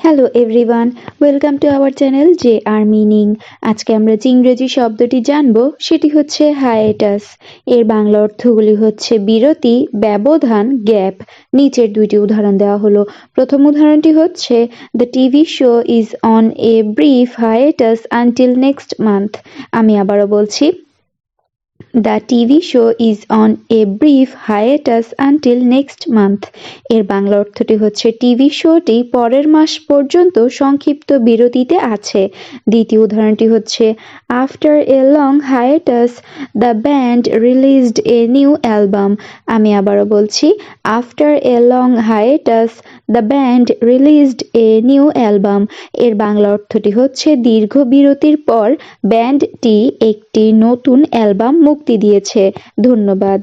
Hello everyone welcome to our channel J R meaning আজকে আমরা যে ইংরেজি শব্দটি জানব, সেটি হচ্ছে হায়েটাস এর বাংলা অর্থগুলি হচ্ছে বিরতি, ব্যবধান গ্যাপ নিচের দুইটি উদাহরণ দেওয়া হলো। প্রথম উদাহরণটি হচ্ছে the TV show is on a brief hiatus until next month আমি আবারও বলছি the TV show is on a brief hiatus until next month এর বাংলা অর্থটি হচ্ছে টিভি শোটি পরের মাস পর্যন্ত সংক্ষিপ্ত বিরতিতে আছে। দ্বিতীয় উদাহরণটি হচ্ছে after a long hiatus the band released a new album আমি আবারও বলছি after a long hiatus the band released a new album এর বাংলা অর্থটি হচ্ছে, দীর্ঘ বিরতির পর ব্যান্ডটি একটি নতুন অ্যালবাম মুক্তি দিয়েছে। ধন্যবাদ।